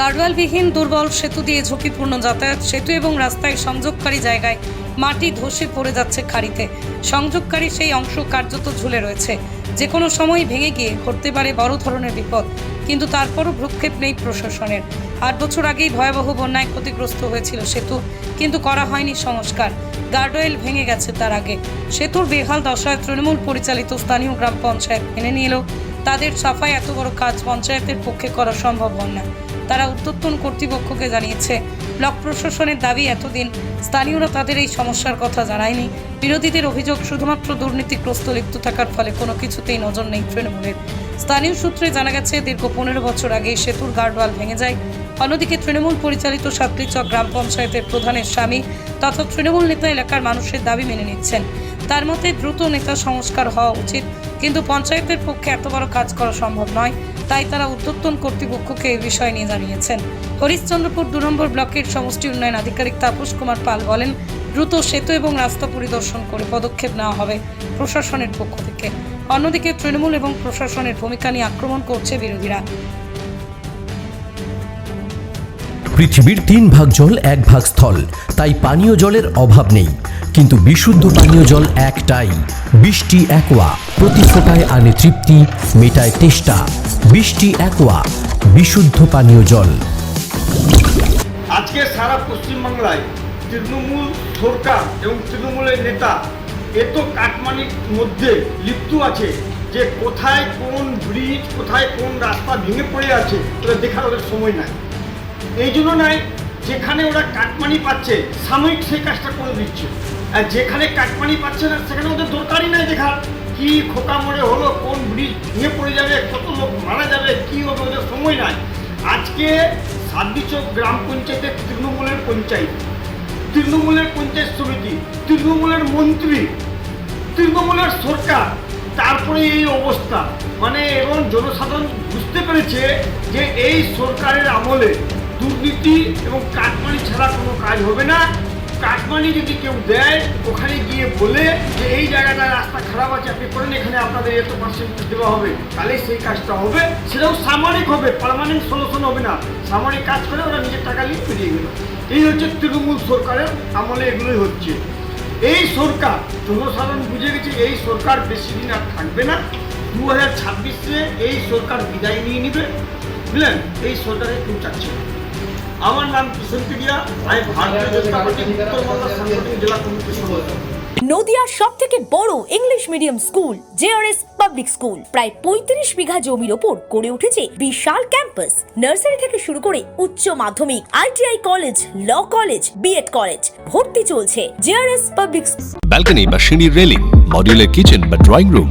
গার্ডওয়ালবিহীন দুর্বল সেতু দিয়ে ঝুঁকিপূর্ণ যাতায়াত সেতু এবং রাস্তায় সংযোগকারী জায়গায় মাটি ধসে পড়ে যাচ্ছে খাড়িতে। সংযোগকারী সেই অংশ কার্যত ঝুলে রয়েছে। যে কোনো সময় ভেঙে গিয়ে ঘটতে পারে বড় ধরনের বিপদ, কিন্তু তারপরও ভ্রুক্ষেপ নেই প্রশাসনের। আট বছর আগেই ভয়াবহ বন্যায় ক্ষতিগ্রস্ত হয়েছিল সেতু, কিন্তু করা হয়নি সংস্কার। গার্ডওয়েল ভেঙে গেছে তার আগে। সেতুর বেহাল দশায় তৃণমূল পরিচালিত স্থানীয় গ্রাম পঞ্চায়েত মেনে নিলেও তাদের সাফাই এত বড় কাজ পঞ্চায়েতের পক্ষে করা সম্ভব হন না। তারা উত্তরতন কর্তৃপক্ষকে জানিয়েছে। ব্লক প্রশাসনের দাবি, এতদিন স্থানীয়রা তাদের এই সমস্যার কথা জানায়নি। বিরোধীদের অভিযোগ, শুধুমাত্র দুর্নীতিগ্রস্ত লিপ্ত থাকার ফলে কোনো কিছুতেই নজর নেই তৃণমূলের। স্থানীয় সূত্রে জানা গেছে, দীর্ঘ পনেরো বছর আগে সেতুর গার্ডওয়াল ভেঙে যায়। অন্যদিকে তৃণমূল পরিচালিত সাতলিচক গ্রাম পঞ্চায়েতের প্রধানের স্বামী তথা তৃণমূল নেতা এলাকার মানুষের দাবি মেনে নিচ্ছেন। তার মতে, দ্রুত নেতা সংস্কার হওয়া উচিত, কিন্তু পঞ্চায়েতের পক্ষে এত বড় কাজ করা সম্ভব নয়। তাই তারা উদ্যোত্তন কর্তৃপক্ষকে এই বিষয়ে নিয়ে জানিয়েছেন। হরিশ্চন্দ্রপুর দু নম্বর ব্লকের সমষ্টি উন্নয়ন আধিকারিক তাপস কুমার পাল বলেন, দ্রুত সেতু এবং রাস্তা পরিদর্শন করে পদক্ষেপ নেওয়া হবে প্রশাসনের পক্ষ থেকে। অন্যদিকে তৃণমূল এবং প্রশাসনের ভূমিকা নিয়ে আক্রমণ করছে বিরোধীরা। পৃথিবীর তিন ভাগ জল, এক ভাগ স্থল। তাই পানীয় জলের অভাব নেই। কিন্তু বিশুদ্ধ পানীয় জল একটাই। বৃষ্টি একোয়া, প্রতি ফোটায় আনে তৃপ্তি, মেটায় তেষ্টা। বৃষ্টি একোয়া, বিশুদ্ধ পানীয় জল। আজকে সারা পশ্চিমবাংলায় তৃণমূল সরকার এবং তৃণমূলের নেতা এত কাটমানির মধ্যে লিপ্ত আছে যে কোথায় কোন ব্রিজ, কোথায় কোন রাস্তা ভেঙে পড়ে আছে ওটা দেখার ওদের সময় নাই। এই জন্য নয়, যেখানে ওরা কাটমানি পাচ্ছে, সাময়িক সেই কাজটা করে দিচ্ছে। আর যেখানে কাটমানি পাচ্ছে না, সেখানে ওদের দরকারই নাই দেখার কি খোকা মরে হলো, কোন ব্রিজ ভেঙে পড়ে যাবে, কত লোক মারা যাবে, কি হবে, ওদের সময় নাই। আজকে সাদ্দিচক গ্রাম পঞ্চায়েতের তৃণমূলের পঞ্চায়েত তৃণমূলের পঞ্চায়েত সমিতি, তৃণমূলের মন্ত্রী, তৃণমূলের সরকার, তারপরে এই অবস্থা। মানে এবং জনসাধারণ বুঝতে পেরেছে যে এই সরকারের আমলে দুর্নীতি এবং কাটমানি ছাড়া কোনো কাজ হবে না। কাটমানি যদি কেউ দেয়, ওখানে গিয়ে বলে যে এই জায়গাটা রাস্তা খারাপ আছে, আপনি করেন, এখানে আপনাদের এত পার্সেন্ট দেওয়া হবে। তাহলে সেই কাজটা হবে। সেটাও সামরিক হবে পার্মানেন্ট সলিউশন হবে না। সামরিক কাজ করে ওরা নিজের টাকা নিয়ে বেরিয়ে গেল। এই হচ্ছে তৃণমূল সরকারের আমলে এগুলোই হচ্ছে। এই সরকার, জনসাধারণ বুঝে গেছে, এই সরকার বেশি দিন আর থাকবে না। দু হাজার ছাব্বিশে এই সরকার বিদায় নিয়ে নেবে। বুঝলেন? এই সরকারে কেউ চাচ্ছে না। আমার নাম কিশোর পিডিয়া আমি ভারতীয় জনতা পার্টি উত্তরবঙ্গ সাংগঠনিক জেলা কমিটির সভাপতি নদিয়ার সব থেকে বড় English medium school JRS public school প্রায় পঁয়ত্রিশ বিঘা জমির ওপর গড়ে উঠেছে বিশাল ক্যাম্পাস নার্সারি থেকে শুরু করে উচ্চ মাধ্যমিক ITI college law college BEd college ভর্তি চলছে জেআরএস পাবলিক ব্যালকনি বা সিঁড়ির রেলিং মডিউলার কিচেন বা ড্রয়িং রুম